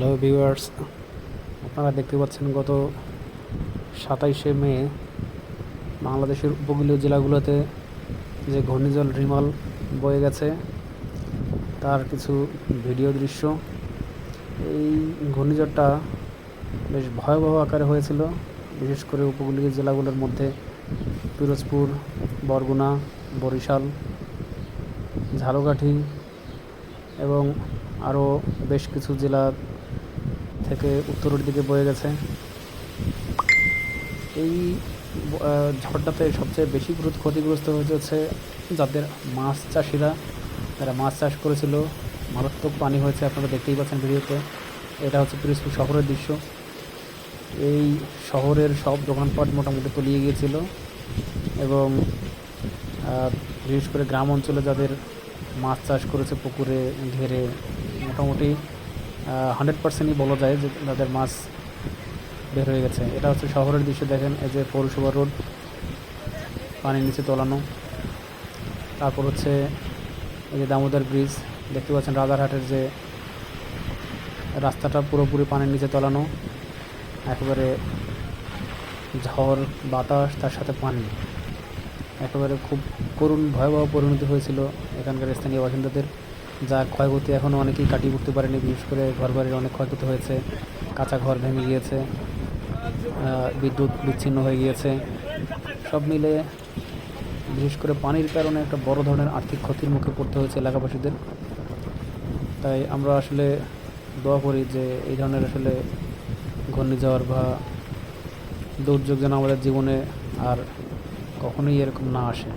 Hello viewers আপনারা দেখতে পাচ্ছেন গত সাতাইশে মে বাংলাদেশের উপকূলীয় জেলাগুলোতে যে ঘূর্ণিঝড় রিমাল বয়ে গেছে, তার কিছু ভিডিও দৃশ্য। এই ঘূর্ণিঝড়টা বেশ ভয়াবহ আকারে হয়েছিল, বিশেষ করে উপকূলীয় জেলাগুলোর মধ্যে। পিরোজপুর, বরগুনা, বরিশাল, ঝালকাঠি এবং আরও বেশ কিছু জেলা থেকে উত্তরের দিকে বয়ে গেছে। এই ঝড়টাতে সবচেয়ে বেশি ক্ষতিগ্রস্ত হয়েছে যাদের মাছ চাষিরা। যারা মাছ চাষ করেছিল, মারাত্মক পানি হয়েছে, আপনারা দেখতেই পাচ্ছেন ভিডিওতে। এটা হচ্ছে পিরোজপুর শহরের দৃশ্য। এই শহরের সব দোকানপাট মোটামুটি তলিয়ে গিয়েছিল এবং বিশেষ করে গ্রাম অঞ্চলে যাদের মাছ চাষ করেছে পুকুরে, ঘেরে, মোটামুটি হান্ড্রেড পার্সেন্টই বলা যায় যে তাদের মাছ বের হয়ে গেছে। এটা হচ্ছে শহরের দৃশ্য, দেখেন, এই যে পৌরসভা রোড, পানির নিচে তোলানো। তারপর হচ্ছে এই যে দামোদর ব্রিজ, দেখতে পাচ্ছেন রাজারহাটের যে রাস্তাটা পুরোপুরি পানির নিচে তলানো। একেবারে ঝড়, বাতাস, তার সাথে পানি। একেবারে খুব করুণ, ভয়াবহ পরিণতি হয়েছিল এখানকার স্থানীয় বাসিন্দাদের, যার ক্ষয়ক্ষতি এখনও অনেকেই কাটিয়ে উঠতে পারেনি, বিশেষ করে ঘরবাড়ির অনেক ক্ষয়ক্ষতি হয়েছে, কাঁচা ঘর ভেঙে গিয়েছে বিদ্যুৎ বিচ্ছিন্ন হয়ে গিয়েছে। সব মিলে বিশেষ করে পানির কারণে একটা বড় ধরনের আর্থিক ক্ষতির মুখে পড়তে হয়েছে এলাকাবাসীদের। তাই আমরা আসলে দোয়া করি যে এই ধরনের আসলে ঘূর্ণিঝড় বা দুর্যোগ যেন আমাদের জীবনে আর কখনোই এরকম না আসে।